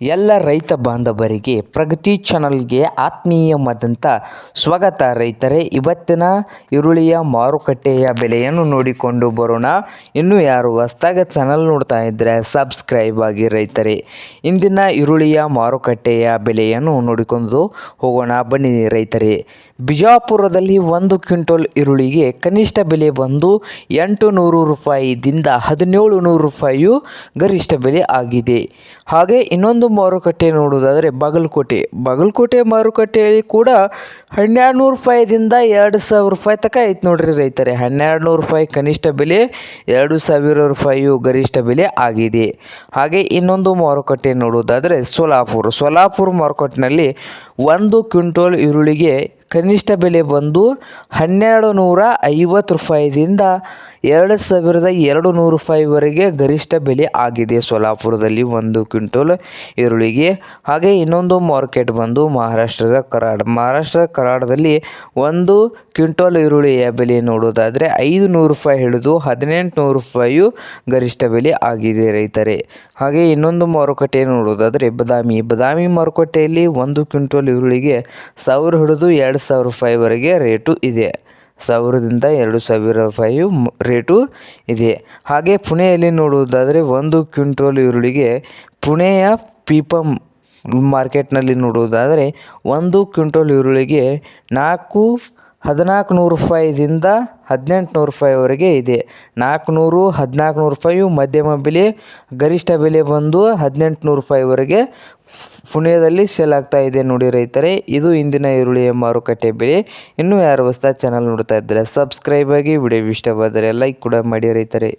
ಎಲ್ಲ ರೈತ ಬಾಂಧವರಿಗೆ ಪ್ರಗತಿ ಚಾನಲ್ಗೆ ಆತ್ಮೀಯವಾದಂಥ ಸ್ವಾಗತ. ರೈತರೇ, ಇವತ್ತಿನ ಈರುಳ್ಳಿಯ ಮಾರುಕಟ್ಟೆಯ ಬೆಲೆಯನ್ನು ನೋಡಿಕೊಂಡು ಬರೋಣ. ಇನ್ನು ಯಾರು ಹೊಸ್ತಾಗ ಚಾನಲ್ ನೋಡ್ತಾ ಇದ್ದರೆ ಸಬ್ಸ್ಕ್ರೈಬ್ ಆಗಿ ರೈತರೇ. ಇಂದಿನ ಈರುಳ್ಳಿಯ ಮಾರುಕಟ್ಟೆಯ ಬೆಲೆಯನ್ನು ನೋಡಿಕೊಂಡು ಹೋಗೋಣ. ಬನ್ನಿ ರೈತರೇ, ಬಿಜಾಪುರದಲ್ಲಿ ಒಂದು ಕ್ವಿಂಟಲ್ ಈರುಳ್ಳಿಗೆ ಕನಿಷ್ಠ ಬೆಲೆ ಬಂದು ಎಂಟು ನೂರು ರೂಪಾಯಿದಿಂದ ಹದಿನೇಳು ನೂರು ರೂಪಾಯಿಯು ಗರಿಷ್ಠ ಬೆಲೆ ಆಗಿದೆ. ಹಾಗೆ ಇನ್ನೊಂದು ಮಾರುಕಟ್ಟೆ ನೋಡುವುದಾದರೆ ಬಾಗಲಕೋಟೆ. ಬಾಗಲಕೋಟೆ ಮಾರುಕಟ್ಟೆಯಲ್ಲಿ ಕೂಡ ಹನ್ನೆರಡು ನೂರು ರೂಪಾಯಿದಿಂದ ಎರಡು ಸಾವಿರ ರೂಪಾಯಿ ತನಕ ಐತೆ ನೋಡ್ರಿ ರೈತರೆ. ಹನ್ನೆರಡು ನೂರು ರೂಪಾಯಿ ಕನಿಷ್ಠ ಬೆಲೆ, ಎರಡು ಸಾವಿರ ರೂಪಾಯಿಯು ಗರಿಷ್ಠ ಬೆಲೆ ಆಗಿದೆ. ಹಾಗೆ ಇನ್ನೊಂದು ಮಾರುಕಟ್ಟೆ ನೋಡುವುದಾದರೆ ಸೋಲಾಪುರ. ಸೋಲಾಪುರ ಮಾರುಕಟ್ಟೆನಲ್ಲಿ ಒಂದು ಕ್ವಿಂಟೋಲ್ ಈರುಳ್ಳಿಗೆ ಕನಿಷ್ಠ ಬೆಲೆ ಬಂದು ಹನ್ನೆರಡು ನೂರ ಐವತ್ತು ರೂಪಾಯಿದಿಂದ ಎರಡು ಸಾವಿರದ ಎರಡು ನೂರು ರೂಪಾಯಿವರೆಗೆ ಗರಿಷ್ಠ ಬೆಲೆ ಆಗಿದೆ. ಸೋಲಾಪುರದಲ್ಲಿ ಒಂದು ಕ್ವಿಂಟೋಲ್ ಈರುಳ್ಳಿಗೆ ಹಾಗೆ ಇನ್ನೊಂದು ಮಾರ್ಕೆಟ್ ಬಂದು ಮಹಾರಾಷ್ಟ್ರದ ಕರಾಡ. ಮಹಾರಾಷ್ಟ್ರದ ಕರಾಡದಲ್ಲಿ ಒಂದು ಕ್ವಿಂಟೋಲ್ ಈರುಳ್ಳಿಯ ಬೆಲೆ ನೋಡೋದಾದರೆ ಐದು ನೂರು ರೂಪಾಯಿ ಹಿಡಿದು ಹದಿನೆಂಟು ನೂರು ರೂಪಾಯಿಯು ಗರಿಷ್ಠ ಬೆಲೆ ಆಗಿದೆ ರೈತರೇ. ಹಾಗೆ ಇನ್ನೊಂದು ಮಾರುಕಟ್ಟೆ ನೋಡೋದಾದರೆ ಬದಾಮಿ. ಬದಾಮಿ ಮಾರುಕಟ್ಟೆಯಲ್ಲಿ ಒಂದು ಕ್ವಿಂಟೋಲ್ ಈರುಳ್ಳಿಗೆ ಸಾವಿರ ಹಿಡಿದು ಎರಡು ಸಾವಿರ ರೂಪಾಯಿವರೆಗೆ ರೇಟು ಇದೆ. ಸಾವಿರದಿಂದ ಎರಡು ಸಾವಿರ ರೂಪಾಯಿ ರೇಟು ಇದೆ. ಹಾಗೆ ಪುಣೆಯಲ್ಲಿ ನೋಡುವುದಾದರೆ ಒಂದು ಕ್ವಿಂಟೋಲ್ ಈರುಳ್ಳಿಗೆ ಪುಣೆಯ ಪೀಪಂ ಮಾರ್ಕೆಟ್ನಲ್ಲಿ ನೋಡುವುದಾದರೆ ಒಂದು ಕ್ವಿಂಟೋಲ್ ಈರುಳ್ಳಿಗೆ ನಾಲ್ಕು ಹದಿನಾಲ್ಕು ನೂರು ರೂಪಾಯಿದಿಂದ ಹದಿನೆಂಟು ನೂರು ರೂಪಾಯಿವರೆಗೆ ಇದೆ. ನಾಲ್ಕುನೂರು ಹದಿನಾಲ್ಕು ನೂರು ರೂಪಾಯಿ ಮಧ್ಯಮ ಬೆಲೆ, ಗರಿಷ್ಠ ಬೆಲೆ ಬಂದು ಹದಿನೆಂಟು ನೂರು ರೂಪಾಯಿವರೆಗೆ ಪುಣ್ಯದಲ್ಲಿ ಸೇಲ್ ಆಗ್ತಾ ಇದೆ ನೋಡಿ ರೈತರೇ. ಇದು ಇಂದಿನ ಈರುಳ್ಳಿಯ ಮಾರುಕಟ್ಟೆ ಬೆಲೆ. ಇನ್ನೂ ಯಾರು ಹೊಸ ಚಾನಲ್ ನೋಡ್ತಾ ಇದ್ದರೆ ಸಬ್ಸ್ಕ್ರೈಬ್ ಆಗಿ. ವಿಡಿಯೋ ಇಷ್ಟವಾದರೆ ಲೈಕ್ ಕೂಡ ಮಾಡಿ ರೈತರೇ.